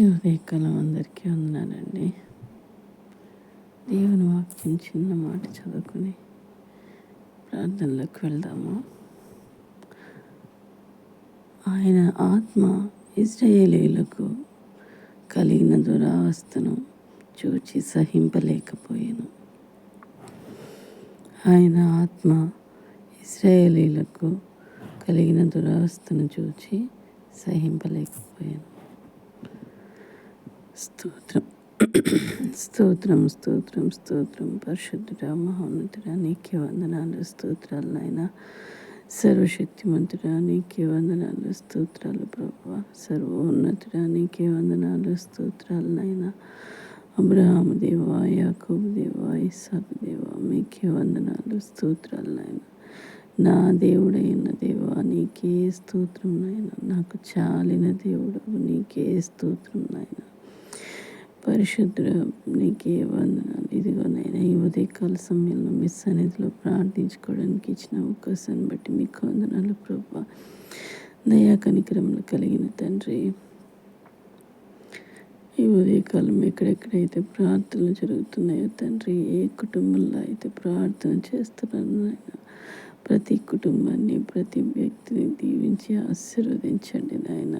ఈ ఉదయకాలం అందరికీ ఉన్నానండి దేవుని వాక్యం చిన్న మాట చదువుకుని ప్రార్థనలోకి వెళ్దాము? ఆయన ఆత్మ ఇజ్రాయేలీలకు కలిగిన దురావస్థను చూచి సహింపలేకపోయాను. ఆయన ఆత్మ ఇజ్రాయేలీలకు కలిగిన దురావస్థను చూచి సహింపలేకపోయాను. స్తోత్రం. స్తోత్రం స్తోత్రం స్తోత్రం. పరిశుద్ధుడ మహోన్నతుడ నీకే వందనాలు స్తోత్రాలు నాయన. సర్వశక్తిమంతుడా నీకే వందనాలు స్తోత్రాలు ప్రభు. సర్వోన్నతుడా నీకే వందనాలు స్తోత్రాలు నాయన. అబ్రహాము దేవా యాకూబ్ దేవా ఇసాకు దేవా మీకే వందనాలు స్తోత్రాలు నాయన. నా దేవుడైన దేవా నీకే స్తోత్రం నాయన. నాకు చాలిన దేవుడు నీకే స్తోత్రం నాయన. పరిశుద్ధ నీకే వందనాలు. ఇదిగో నైనా ఈ ఉదయకాల సమయంలో మీ సన్నిధిలో ప్రార్థించుకోవడానికి ఇచ్చిన అవకాశాన్ని బట్టి మీకు వందనాలు ప్రభా. దయా కనికరములు కలిగిన తండ్రి ఈ ఉదయకాలం ఎక్కడెక్కడైతే ప్రార్థనలు జరుగుతున్నాయో తండ్రి ఏ కుటుంబంలో అయితే ప్రార్థన చేస్తున్నారో నాయన ప్రతి కుటుంబాన్ని ప్రతి వ్యక్తిని దీవించి ఆశీర్వదించండి నాయన.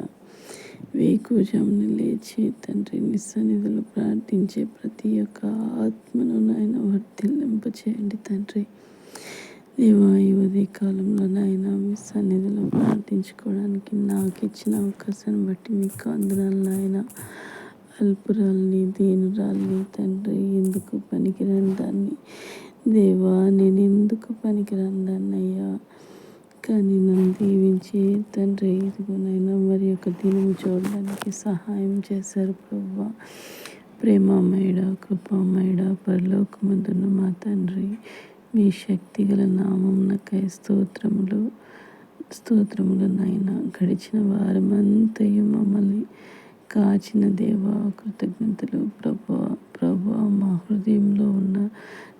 వేకుజామున లేచి తండ్రి నిస్సన్నిధులు ప్రార్థించే ప్రతి ఒక్క ఆత్మను నాయన వర్తిల్లింప చేయండి తండ్రి. దేవా ఈ ఉదయకాలంలో నాయన మీ సన్నిధిలో ప్రార్థించుకోవడానికి నాకు ఇచ్చిన అవకాశాన్ని బట్టి మీకు అందనాలు నాయన. అల్పురాల్ని దేనురాల్ని తండ్రి ఎందుకు పనికిరాని దాన్ని? దేవా నేను ఎందుకు పనికిరాని దాన్ని అయ్యా? కానీ నన్ను దీవించి తండ్రి ఇదిగోనైనా మరి యొక్క దీనిని చూడడానికి సహాయం చేశారు ప్రభు. ప్రేమమేడ కృపమేడ పరలోకమందున్న మా తండ్రి మీ శక్తి గల నామంనకై స్తోత్రములు స్తోత్రములు నాయన. గడిచిన వారమంతయు మమ్మల్ని కాచిన దేవ కృతజ్ఞతలు ప్రభు ప్రభు మా హృదయంలో ఉన్న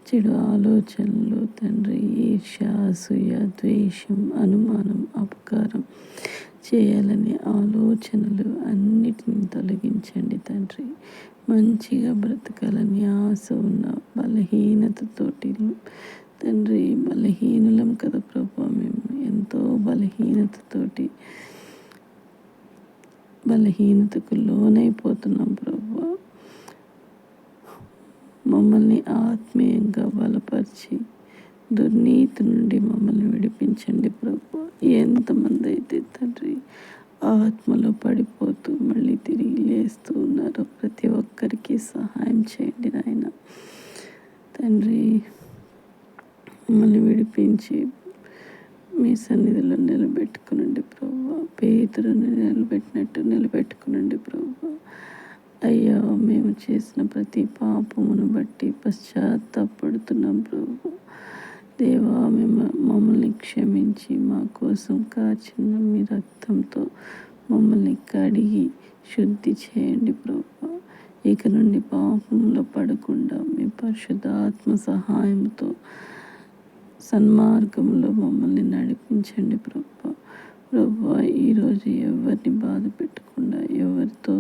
చెడు ఆలోచనలు తండ్రి ఈర్ష అసూయ ద్వేషం అనుమానం అపకారం చేయాలనే ఆలోచనలు అన్నిటిని తొలగించండి తండ్రి. మంచిగా బ్రతకాలని ఆశ ఉన్న బలహీనతతోటి తండ్రి బలహీనులం కదా ప్రభు మేము. ఎంతో బలహీనతతోటి బలహీనతకు లోనైపోతున్నాం ప్రభు. మమ్మల్ని ఆత్మీయంగా బలపరిచి దుర్నీతి నుండి మమ్మల్ని విడిపించండి ప్రభు. ఎంతమంది అయితే తండ్రి ఆత్మలో పడిపోతూ మళ్ళీ తిరిగి లేస్తూ ఉన్నారో ప్రతి ఒక్కరికి సహాయం చేయండి నాయన. తండ్రి మమ్మల్ని విడిపించి మీ సన్నిధిలో నిలబెట్టుకునండి ప్రభు. పేతులను నిలబెట్టినట్టు నిలబెట్టుకునండి ప్రభు. అయ్యా మేము చేసిన ప్రతి పాపమును బట్టి పశ్చాత్తాపడుతున్నాం ప్రభు. దేవా మేము మమ్మల్ని క్షమించి మా కోసం కాచిన మీ రక్తంతో మమ్మల్ని కడిగి శుద్ధి చేయండి ప్రభు. ఇక నుండి పాపంలో పడకుండా మీ పరిశుద్ధ ఆత్మ సహాయంతో సన్మార్గంలో మమ్మల్ని నడిపించండి ప్రభు. ప్రభు ఈరోజు ఎవరిని బాధ పెట్టకుండా ఎవరితో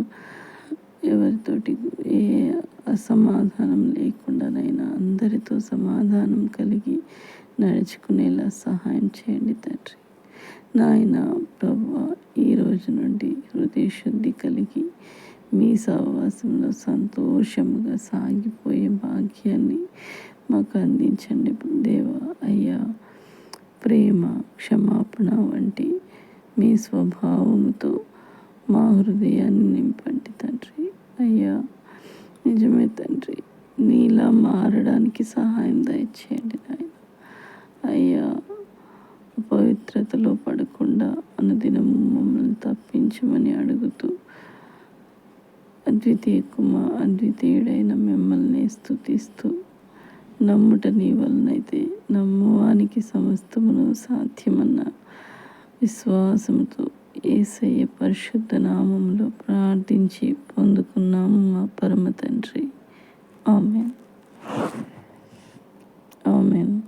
ఎవరితోటి ఏ అసమాధానం లేకుండానైనా అందరితో సమాధానం కలిగి నడుచుకునేలా సహాయం చేయండి తండ్రి. నాయన ప్రభు ఈ రోజు నుండి హృదయ శుద్ధి కలిగి మీ సహవాసంలో సంతోషముగా సాగిపోయే భాగ్యాన్ని మాకు అందించండి. దేవ అయ్యా ప్రేమ క్షమాపణ వంటి మీ స్వభావంతో మా హృదయాన్ని నింపండి తండ్రి. అయ్యా నిజమే తండ్రి నీలా మారడానికి సహాయం దయచేయండి నాయన. అయ్యా పవిత్రతలో పడకుండా అనుదినము మమ్మల్ని తప్పించమని అడుగుతూ అద్వితీయ కుమ అద్వితీయుడైన మిమ్మల్ని స్థుతిస్తూ నమ్ముట నీ వలనైతే నమ్మువానికి సమస్తమును సాధ్యమన్న విశ్వాసముతో ఏసయ్య పరిశుద్ధ నామంలో ప్రార్థించి పొందుకున్నాము మా పరమ తండ్రి. ఆమెన్. ఆమెన్.